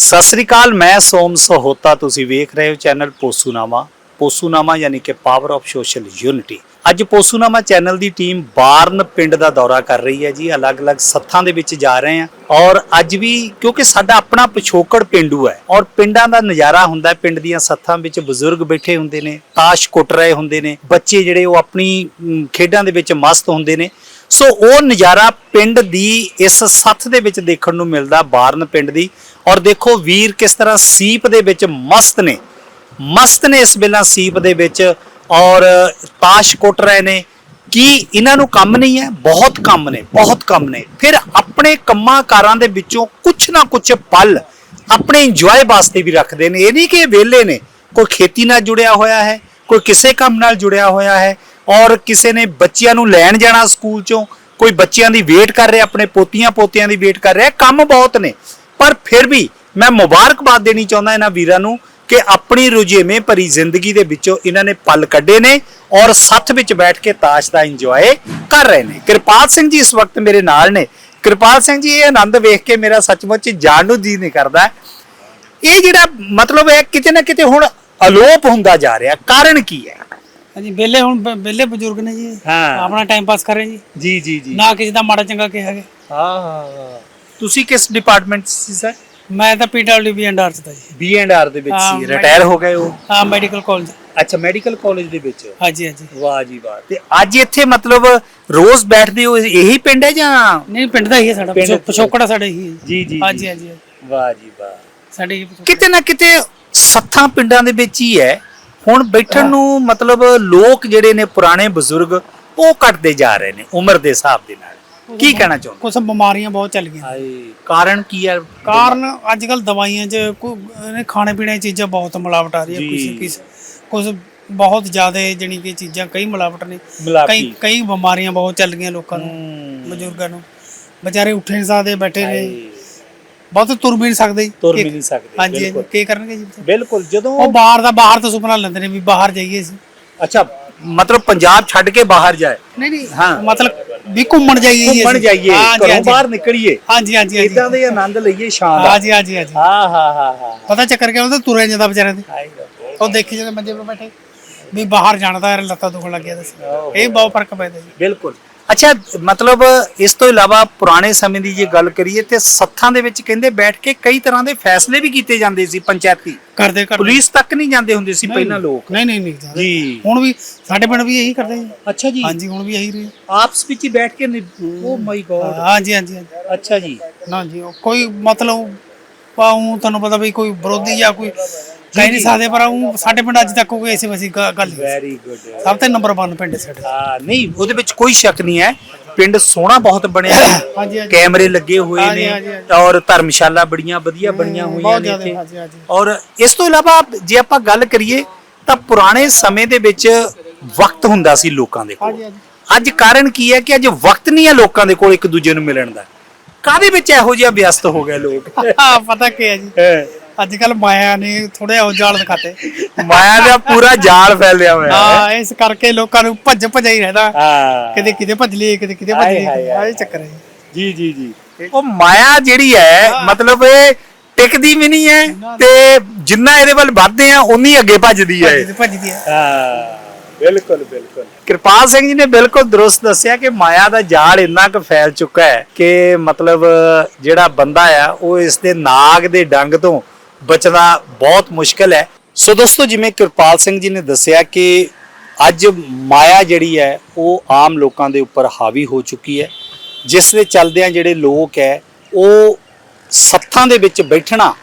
ਸਤਿ ਸ੍ਰੀ ਅਕਾਲ, ਮੈਂ ਸੋਮ ਸਹੋਤਾ, ਤੁਸੀਂ ਵੇਖ ਰਹੇ ਹੋ ਚੈਨਲ ਪੋਸੂਨਾਮਾ। ਪੋਸੂਨਾਮਾ ਯਾਨੀ ਕਿ ਪਾਵਰ ਆਫ ਸੋਸ਼ਲ ਯੂਨਿਟੀ ਅੱਜ ਪੋਸੂਨਾਮਾ ਚੈਨਲ ਦੀ ਟੀਮ ਬਾਰਨ ਪਿੰਡ ਦਾ ਦੌਰਾ ਕਰ ਰਹੀ ਹੈ ਜੀ, ਅਲੱਗ-ਅਲੱਗ ਸੱਥਾਂ ਦੇ ਵਿੱਚ ਜਾ ਰਹੇ ਹਾਂ। ਔਰ ਅੱਜ ਵੀ ਕਿਉਂਕਿ ਸਾਡਾ ਆਪਣਾ ਪਿਛੋਕੜ ਪਿੰਡੂ ਹੈ ਔਰ ਪਿੰਡਾਂ ਦਾ ਨਜ਼ਾਰਾ ਹੁੰਦਾ ਪਿੰਡ ਦੀਆਂ ਸੱਥਾਂ ਵਿੱਚ ਬਜ਼ੁਰਗ ਬੈਠੇ ਹੁੰਦੇ ਨੇ, ਤਾਸ਼ ਕੁੱਟ ਰਹੇ ਹੁੰਦੇ ਨੇ, ਬੱਚੇ ਜਿਹੜੇ ਉਹ ਆਪਣੀ ਖੇਡਾਂ ਦੇ ਵਿੱਚ ਮਸਤ ਹੁੰਦੇ ਨੇ। ਸੋ ਉਹ ਨਜ਼ਾਰਾ ਪਿੰਡ ਦੀ ਇਸ ਸੱਥ ਦੇ ਵਿੱਚ ਦੇਖਣ ਨੂੰ ਮਿਲਦਾ, ਬਾਰਨ ਪਿੰਡ ਦੀ। ਔਰ ਦੇਖੋ ਵੀਰ ਕਿਸ ਤਰ੍ਹਾਂ ਸੀਪ ਦੇ ਵਿੱਚ ਮਸਤ ਨੇ। ਮਸਤ ਨੇ ਇਸ ਵੇਲਾ ਸੀਪ ਦੇ ਵਿੱਚ। ਔਰ ਤਾਸ਼ ਕੁੱਟ ਰਹੇ ਨੇ। ਕੀ ਇਹਨਾਂ ਨੂੰ ਕੰਮ ਨਹੀਂ ਹੈ? ਬਹੁਤ ਕੰਮ ਨੇ, ਬਹੁਤ ਕੰਮ ਨੇ। ਫਿਰ ਆਪਣੇ ਕੰਮਾਂ ਕਾਰਾਂ ਦੇ ਵਿੱਚੋਂ ਕੁਛ ਨਾ ਕੁਛ ਪਲ ਆਪਣੇ ਇੰਜੋਏ ਵਾਸਤੇ ਵੀ ਰੱਖਦੇ ਨੇ। ਇਹ ਨਹੀਂ ਕਿ ਵਿਹਲੇ ਨੇ। ਕੋਈ ਖੇਤੀ ਨਾਲ ਜੁੜਿਆ ਹੋਇਆ ਹੈ, ਕੋਈ ਕਿਸੇ ਕੰਮ ਨਾਲ ਜੁੜਿਆ ਹੋਇਆ ਹੈ ਔਰ ਕਿਸੇ ਨੇ ਬੱਚਿਆਂ ਨੂੰ ਲੈਣ ਜਾਣਾ ਸਕੂਲ ਚੋਂ, ਕੋਈ ਬੱਚਿਆਂ ਦੀ ਵੇਟ ਕਰ ਰਿਹਾ, ਆਪਣੇ ਪੋਤੀਆਂ ਪੋਤਿਆਂ ਦੀ ਵੇਟ ਕਰ ਰਿਹਾ। ਕੰਮ ਬਹੁਤ ਨੇ। ਪਰ ਫਿਰ ਵੀ ਮੈਂ ਮੁਬਾਰਕਬਾਦ ਦੇਣੀ ਚਾਹੁੰਦਾ ਇਹਨਾਂ ਵੀਰਾਂ ਨੂੰ ਕਿ ਆਪਣੀ ਰੁਝੇਵੇਂ ਭਰੀ ਜ਼ਿੰਦਗੀ ਦੇ ਵਿੱਚੋਂ ਇਹਨਾਂ ਨੇ ਪਲ ਕੱਢੇ ਨੇ ਔਰ ਸੱਥ ਵਿੱਚ ਬੈਠ ਕੇ ਤਾਸ਼ ਦਾ ਇੰਜੋਏ ਕਰ ਰਹੇ ਨੇ। ਕਿਰਪਾਲ ਸਿੰਘ ਜੀ ਇਸ ਵਕਤ ਮੇਰੇ ਨਾਲ ਨੇ। ਕਿਰਪਾਲ ਸਿੰਘ ਜੀ ਇਹ ਆਨੰਦ ਵੇਖ ਕੇ ਮੇਰਾ ਸੱਚਮੁੱਚ ਜਾਣ ਨੂੰ ਜੀ ਨਹੀਂ ਕਰਦਾ। ਇਹ ਜਿਹੜਾ ਮਤਲਬ ਹੈ ਕਿਤੇ ਨਾ ਕਿਤੇ ਹੁਣ ਅਲੋਪ ਹੁੰਦਾ ਜਾ ਰਿਹਾ। ਕਾਰਨ ਕੀ ਹੈ? ਹਾਂਜੀ ਵਿਹਲੇ ਹੁਣ ਬ- ਵਿਹਲੇ ਬਜ਼ੁਰਗ ਨੇ ਜੀ। ਹਾਂ। ਆਪਣਾ ਟਾਈਮ ਪਾਸ ਕਰ ਰਹੇ ਜੀ। ਜੀ ਜੀ ਜੀ। ਨਾ ਕਿਸੇ ਦਾ ਮਾੜਾ ਚੰਗਾ ਕਿਹਾ ਹੈਗੇ ਹਾਂ ਹਾਂ ਤੁਸੀਂ ਕਿਸ ਡਿਪਾਰਟਮੈਂਟ ਸੀ ਸਰ ਮੈਂ ਤਾਂ ਪੀਡਬਲਯੂ ਬੀ ਐਂਡ ਆਰ ਚ ਦਾ ਜੀ। ਬੀ ਐਂਡ ਆਰ ਦੇ ਵਿੱਚ ਹਾਂ, ਸੀ ਰਿਟਾਇਰ ਹੋ ਗਏ ਹੋ? ਹਾਂ ਮੈਡੀਕਲ ਕਾਲਜ ਅੱਛਾ ਮੈਡੀਕਲ ਕਾਲਜ ਦੇ ਵਿੱਚ? ਹਾਂਜੀ ਹਾਂਜੀ। ਵਾਹ ਜੀ ਵਾਹ। ਤੇ ਅੱਜ ਇੱਥੇ ਮਤਲਬ ਰੋਜ਼ ਬੈਠਦੇ ਹੋ ਇਹੀ ਪਿੰਡ ਹੈ ਜਾਂ ਨਹੀਂ ਪਿੰਡ ਦਾ ਹੀ ਹੈ ਸਾਡਾ ਪਿੰਡ- ਪਿਛੋਕੜਾ ਸਾਡਾ ਹੀ। ਹੈ ਜੀ, ਜੀ, ਹਾਂਜੀ ਜੀ। ਹਾਂਜੀ। ਵਾਹ ਜੀ ਵਾਹ। ਸਾਡੇ ਹੀ ਪਿਛੋਕੜ। ਕਿਤੇ ਨਾ ਕਿਤੇ ਸੱਥਾਂ ਪਿੰਡਾਂ ਦੇ ਵਿੱਚ ਹੀ ਹੈ। ਹੁਣ ਬੈਠਣ ਨੂੰ ਮਤਲਬ ਲੋਕ ਜਿਹੜੇ ਨੇ ਪੁਰਾਣੇ ਬਜ਼ੁਰਗ ਉਹ ਘਟਦੇ ਜਾ ਰਹੇ ਨੇ ਉਮਰ ਦੇ ਹਿਸਾਬ ਦੇ ਨਾਲ। ਕੀ ਕਹਿਣਾ ਚਾਹੁੰਦੇ ਕੁਛ ਬਿਮਾਰੀਆਂ ਬਹੁਤ ਚੱਲ ਗਈਆਂ ਹਾਏ ਕਾਰਨ ਕੀ ਹੈ ਕਾਰਨ ਅੱਜ ਕੱਲ ਦਵਾਈਆਂ 'ਚ ਕੋਈ ਖਾਣੇ ਪੀਣੇ ਦੀਆਂ ਚੀਜ਼ਾਂ ਬਹੁਤ ਮਿਲਾਵਟ ਆ ਰਹੀ ਹੈ। ਕੁਝ ਕਿਸ ਕੁਝ ਬਹੁਤ ਜ਼ਿਆਦਾ ਜਾਨੀ ਕਿ ਚੀਜ਼ਾਂ ਕਈ ਮਿਲਾਵਟ ਨੇ। ਕਈ ਕਈ ਬਿਮਾਰੀਆਂ ਬਹੁਤ ਚੱਲ ਗਈਆਂ ਲੋਕਾਂ ਨੂੰ ਬਜ਼ੁਰਗਾਂ ਨੂੰ ਵਿਚਾਰੇ ਉੱਠ ਨਹੀਂ ਸਕਦੇ ਬੈਠੇ ਨੇ ਬਹੁਤ ਤੁਰ ਵੀ ਨਹੀਂ ਸਕਦੇ। ਤੁਰ ਵੀ ਨਹੀਂ ਸਕਦੇ, ਹਾਂਜੀ। ਕੀ ਕਰਨਗੇ ਜੀ? ਬਿਲਕੁਲ ਜਦੋਂ ਉਹ ਬਾਹਰ ਦਾ ਬਾਹਰ ਤੋਂ ਸੁਪਨਾ ਲੈਂਦੇ ਨੇ ਵੀ ਬਾਹਰ ਜਾਈਏ ਅੱਛਾ ਮਤਲਬ ਪੰਜਾਬ ਛੱਡ ਕੇ ਬਾਹਰ ਜਾਏ ਨਹੀਂ ਨਹੀਂ ਹਾਂ। ਮਤਲਬ ਵੀ ਘੁੰਮਣ ਜਾਈਏ ਜੀ ਘੁੰਮਣ ਅਸੀਂ। ਜਾਈਏ ਹਾਂਜੀ, ਘਰੋਂ ਹਾਂਜੀ। ਬਾਹਰ ਨਿਕਲੀਏ। ਹਾਂਜੀ ਹਾਂਜੀ ਹਾਂਜੀ। ਇਦਾਂ ਦੇ ਆਨੰਦ ਲਈਏ ਸ਼ਾਨ ਦਾ ਹਾਂਜੀ ਹਾਂਜੀ ਹਾਂਜੀ ਹਾਂ ਹਾਂ ਹਾਂ ਹਾਂ ਪਤਾ ਚੱਕਰ ਕਿਆ ਉਹਦਾ ਤੁਰਿਆ ਜਾਂਦਾ ਵਿਚਾਰਿਆਂ ਦੇ। ਉਹ ਦੇਖੀ ਜਦੋਂ ਮੰਜੇ 'ਤੇ ਬੈਠੇ। ਵੀ ਬਾਹਰ ਜਾਣਾ ਲੱਤਾਂ ਦੁਖਣ ਲੱਗ ਗਿਆ ਦੱਸ ਇਹ ਬਹੁਤ ਫ਼ਰਕ ਪੈਂਦਾ ਜੀ। ਬਿਲਕੁਲ। ਅੱਛਾ ਮਤਲਬ ਇਸ ਤੋਂ ਇਲਾਵਾ ਪੁਰਾਣੇ ਸਮੇਂ ਦੀ ਜੇ ਗੱਲ ਕਰੀਏ ਤੇ ਸੱਥਾਂ ਦੇ ਵਿੱਚ ਕਹਿੰਦੇ ਬੈਠ ਕੇ ਕਈ ਤਰ੍ਹਾਂ ਦੇ ਫੈਸਲੇ ਵੀ ਕੀਤੇ ਜਾਂਦੇ ਸੀ ਪੰਚਾਇਤੀ ਕਰਦੇ ਕਰਦੇ। ਪੁਲਿਸ ਤੱਕ ਨਹੀਂ ਜਾਂਦੇ ਹੁੰਦੇ ਸੀ ਪਹਿਲਾਂ ਲੋਕ। ਨਹੀਂ ਨਹੀਂ ਨਹੀਂ ਜਾਂਦੇ। ਜੀ। ਹੁਣ ਵੀ ਸਾਡੇ ਪਿੰਡ ਵੀ ਇਹੀ ਕਰਦੇ ਜੀ ਅੱਛਾ ਜੀ। ਹਾਂਜੀ ਹੁਣ ਵੀ ਇਹੀ ਰਹੇ। ਆਪਸ ਵਿੱਚ ਹੀ ਬੈਠ ਕੇ ਓ ਮਾਈ ਗੋਡ। ਹਾਂਜੀ ਹਾਂਜੀ ਹਾਂਜੀ। ਅੱਛਾ ਜੀ। ਨਾ ਜੀ ਉਹ ਕੋਈ ਮਤਲਬ ਪਾਉਂ ਤੁਹਾਨੂੰ ਪਤਾ ਵੀ ਕੋਈ ਵਿਰੋਧੀ ਜਾਂ ਕੋਈ ਕਹਿ ਨਹੀਂ ਸਕਦੇ ਪਰ ਊਂ ਸਾਡੇ ਪਿੰਡ ਅੱਜ ਤੱਕ ਕੋਈ ਐਸੀ ਵੈਸੀ ਗੱਲ ਨਹੀਂ ਵੈਰੀ ਗੁੱਡ ਸਭ ਤੋਂ ਨੰਬਰ 1 ਪਿੰਡ ਸਾਡੇ ਹਾਂ ਨਹੀਂ ਉਹਦੇ ਵਿੱਚ ਕੋਈ ਸ਼ੱਕ ਨਹੀਂ ਹੈ। ਪਿੰਡ ਸੋਹਣਾ ਬਹੁਤ ਬਣਿਆ। ਹਾਂਜੀ ਹਾਂਜੀ। ਕੈਮਰੇ ਲੱਗੇ ਹੋਏ ਹਾਂਜੀ, ਨੇ ਹਾਂਜੀ। ਔਰ ਧਰਮਸ਼ਾਲਾ ਬੜੀਆਂ ਵਧੀਆ ਬਣੀਆਂ ਹੋਈਆਂ ਨੇ ਜ਼ਿਆਦਾ ਇੱਥੇ। ਹਾਂਜੀ ਹਾਂਜੀ। ਔਰ ਇਸ ਤੋਂ ਇਲਾਵਾ ਜੇ ਆਪਾਂ ਗੱਲ ਕਰੀਏ ਤਾਂ ਪੁਰਾਣੇ ਸਮੇਂ ਦੇ ਵਿੱਚ ਵਕਤ ਹੁੰਦਾ ਸੀ ਲੋਕਾਂ ਦੇ ਕੋਲ। ਹਾਂਜੀ ਹਾਂਜੀ। ਅੱਜ ਕਾਰਨ ਕੀ ਹੈ ਕਿ ਅੱਜ ਵਕਤ ਨਹੀਂ ਹੈ ਲੋਕਾਂ ਦੇ ਕੋਲ ਇੱਕ ਦੂਜੇ ਨੂੰ ਮਿਲਣ ਦਾ। ਕਾਦੇ ਵਿੱਚ ਇਹੋ ਜਿਹਾ ਵਿਅਸਤ ਹੋ ਗਏ ਲੋਕ? ਹਾਂ ਪਤਾ ਕੀ ਹੈ ਜੀ। ਅੱਜ ਕੱਲ ਮਾਇਆ ਨੇ ਥੋੜੇ ਉਹ ਜਾਲ ਦਿਖਾਤੇ। ਮਾਇਆ ਦਾ ਪੂਰਾ ਜਾਲ ਫੈਲਿਆ ਹੋਇਆ। ਹੈ ਹਾਂ ਇਸ ਕਰਕੇ ਲੋਕਾਂ ਨੂੰ ਭੱਜ ਭੱਜਾ ਹੀ ਰਹਿੰਦਾ। ਹਾਂ। ਕਿਤੇ ਕਿਤੇ ਭੱਜ ਲਈ ਕਿਤੇ ਕਿਤੇ ਭੱਜ ਲਈ ਆਹ ਇਹ ਚੱਕਰ ਹੈ। ਜੀ ਜੀ ਜੀ। ਉਹ ਮਾਇਆ ਜਿਹੜੀ ਹੈ ਮਤਲਬ ਇਹ ਟਿਕਦੀ ਵੀ ਨਹੀਂ ਹੈ ਤੇ ਜਿੰਨਾ ਇਹਦੇ ਵੱਲ ਵੱਧਦੇ ਆ ਉਨੀ ਅੱਗੇ ਭੱਜਦੀ ਹੈ। ਇਹ। ਭੱਜਦੀ ਭੱਜਦੀ ਹੈ। ਹਾਂ ਬਿਲਕੁਲ ਬਿਲਕੁਲ। ਕਿਰਪਾਲ ਸਿੰਘ ਜੀ ਨੇ ਬਿਲਕੁਲ ਦਰੁਸਤ ਦੱਸਿਆ ਕਿ ਮਾਇਆ ਦਾ ਜਾਲ ਇੰਨਾ ਕੁ ਫੈਲ ਚੁੱਕਾ ਹੈ ਕਿ ਮਤਲਬ ਜਿਹੜਾ ਬੰਦਾ ਆ ਉਹ ਇਸ ਦੇ ਨਾਗ ਦੇ ਡੰਗ ਤੋਂ ਬਚਣਾ ਬਹੁਤ ਮੁਸ਼ਕਲ ਹੈ। ਸੋ ਦੋਸਤੋ, ਜਿਵੇਂ ਕਿਰਪਾਲ ਸਿੰਘ ਜੀ ਨੇ ਦੱਸਿਆ ਕਿ ਅੱਜ ਮਾਇਆ ਜਿਹੜੀ ਹੈ, ਉਹ ਆਮ ਲੋਕਾਂ ਦੇ ਉੱਪਰ ਹਾਵੀ ਹੋ ਚੁੱਕੀ ਹੈ। ਜਿਸ ਦੇ ਚੱਲਦਿਆਂ ਜਿਹੜੇ ਲੋਕ ਹੈ, ਉਹ ਸੱਥਾਂ ਦੇ ਵਿੱਚ ਬੈਠਣਾ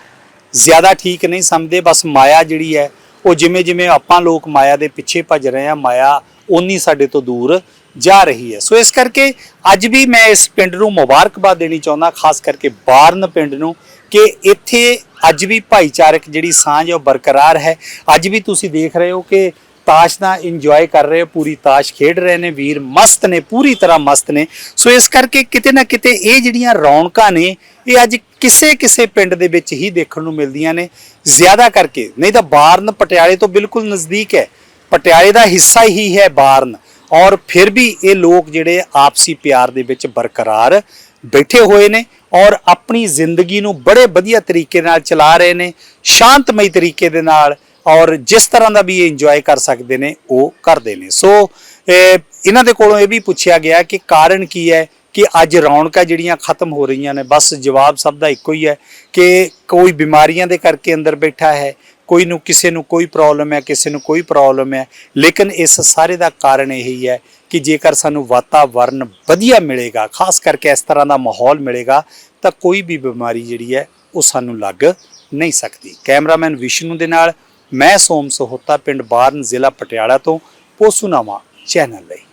ਜ਼ਿਆਦਾ ਠੀਕ ਨਹੀਂ ਸਮਝਦੇ। ਬਸ ਮਾਇਆ ਜਿਹੜੀ ਹੈ, ਉਹ ਜਿਵੇਂ ਜਿਵੇਂ ਆਪਾਂ ਲੋਕ ਮਾਇਆ ਦੇ ਪਿੱਛੇ ਭੱਜ ਰਹੇ ਆ ਮਾਇਆ ਉਨੀ ਸਾਡੇ ਤੋਂ ਦੂਰ ਜਾ ਰਹੀ ਹੈ। ਸੋ ਇਸ ਕਰਕੇ ਅੱਜ ਵੀ ਮੈਂ ਇਸ ਪਿੰਡ ਨੂੰ ਮੁਬਾਰਕਬਾਦ ਦੇਣੀ ਚਾਹੁੰਦਾ, ਖਾਸ ਕਰਕੇ ਬਾਰਨ ਪਿੰਡ ਨੂੰ, ਕਿ ਇੱਥੇ ਅੱਜ ਵੀ ਭਾਈਚਾਰਕ ਜਿਹੜੀ ਸਾਂਝ ਉਹ ਬਰਕਰਾਰ ਹੈ। ਅੱਜ ਵੀ ਤੁਸੀਂ ਦੇਖ ਰਹੇ ਹੋ ਕਿ ਤਾਸ਼ ਦਾ ਇੰਜੋਏ ਕਰ ਰਹੇ ਹੋ, ਪੂਰੀ ਤਾਸ਼ ਖੇਡ ਰਹੇ ਨੇ, ਵੀਰ ਮਸਤ ਨੇ, ਪੂਰੀ ਤਰ੍ਹਾਂ ਮਸਤ ਨੇ। ਸੋ ਇਸ ਕਰਕੇ ਕਿਤੇ ਨਾ ਕਿਤੇ ਇਹ ਜਿਹੜੀਆਂ ਰੌਣਕਾਂ ਨੇ, ਇਹ ਅੱਜ ਕਿਸੇ ਕਿਸੇ ਪਿੰਡ ਦੇ ਵਿੱਚ ਹੀ ਦੇਖਣ ਨੂੰ ਮਿਲਦੀਆਂ ਨੇ। ਜ਼ਿਆਦਾ ਕਰਕੇ, ਨਹੀਂ ਤਾਂ ਬਾਰਨ ਪਟਿਆਲੇ ਤੋਂ ਬਿਲਕੁਲ ਨਜ਼ਦੀਕ ਹੈ। ਪਟਿਆਲੇ ਦਾ ਹਿੱਸਾ ਹੀ ਹੈ ਬਾਰਨ। ਔਰ ਫਿਰ ਵੀ ਇਹ ਲੋਕ ਜਿਹੜੇ ਆਪਸੀ ਪਿਆਰ ਦੇ ਵਿੱਚ ਬਰਕਰਾਰ ਬੈਠੇ ਹੋਏ ਨੇ ਔਰ ਆਪਣੀ ਜ਼ਿੰਦਗੀ ਨੂੰ ਬੜੇ ਵਧੀਆ ਤਰੀਕੇ ਨਾਲ ਚਲਾ ਰਹੇ ਨੇ, ਸ਼ਾਂਤਮਈ ਤਰੀਕੇ ਦੇ ਨਾਲ ਔਰ ਜਿਸ ਤਰ੍ਹਾਂ ਦਾ ਵੀ ਇਹ ਇੰਜੋਏ ਕਰ ਸਕਦੇ ਨੇ, ਉਹ ਕਰਦੇ ਨੇ। ਸੋ ਇਹਨਾਂ ਦੇ ਕੋਲੋਂ ਇਹ ਵੀ ਪੁੱਛਿਆ ਗਿਆ ਕਿ ਕਾਰਨ ਕੀ ਹੈ ਕਿ ਅੱਜ ਰੌਣਕਾਂ ਜਿਹੜੀਆਂ ਖਤਮ ਹੋ ਰਹੀਆਂ ਨੇ, ਬਸ ਜਵਾਬ ਸਭ ਦਾ ਇੱਕੋ ਹੀ ਹੈ ਕਿ ਕੋਈ ਬਿਮਾਰੀਆਂ ਦੇ ਕਰਕੇ ਅੰਦਰ ਬੈਠਾ ਹੈ ਕੋਈ ਨੂੰ ਕਿਸੇ ਨੂੰ ਕੋਈ ਪ੍ਰੋਬਲਮ ਹੈ, ਕਿਸੇ ਨੂੰ ਕੋਈ ਪ੍ਰੋਬਲਮ ਹੈ, ਲੇਕਿਨ ਇਸ ਸਾਰੇ ਦਾ ਕਾਰਨ ਇਹੀ ਹੈ ਕਿ ਜੇਕਰ ਸਾਨੂੰ ਵਾਤਾਵਰਨ ਵਧੀਆ ਮਿਲੇਗਾ, ਖਾਸ ਕਰਕੇ ਇਸ ਤਰ੍ਹਾਂ ਦਾ ਮਾਹੌਲ ਮਿਲੇਗਾ, ਤਾਂ ਕੋਈ ਵੀ ਬਿਮਾਰੀ ਜਿਹੜੀ ਹੈ, ਉਹ ਸਾਨੂੰ ਲੱਗ ਨਹੀਂ ਸਕਦੀ। ਕੈਮਰਾਮੈਨ ਵਿਸ਼ਨੂੰ ਦੇ ਨਾਲ ਮੈਂ ਸੋਮ ਸਹੋਤਾ, ਪਿੰਡ ਬਾਰਨ, ਜ਼ਿਲ੍ਹਾ ਪਟਿਆਲਾ ਤੋਂ ਪੋਸੂਨਾਮਾ ਚੈਨਲ ਲਈ।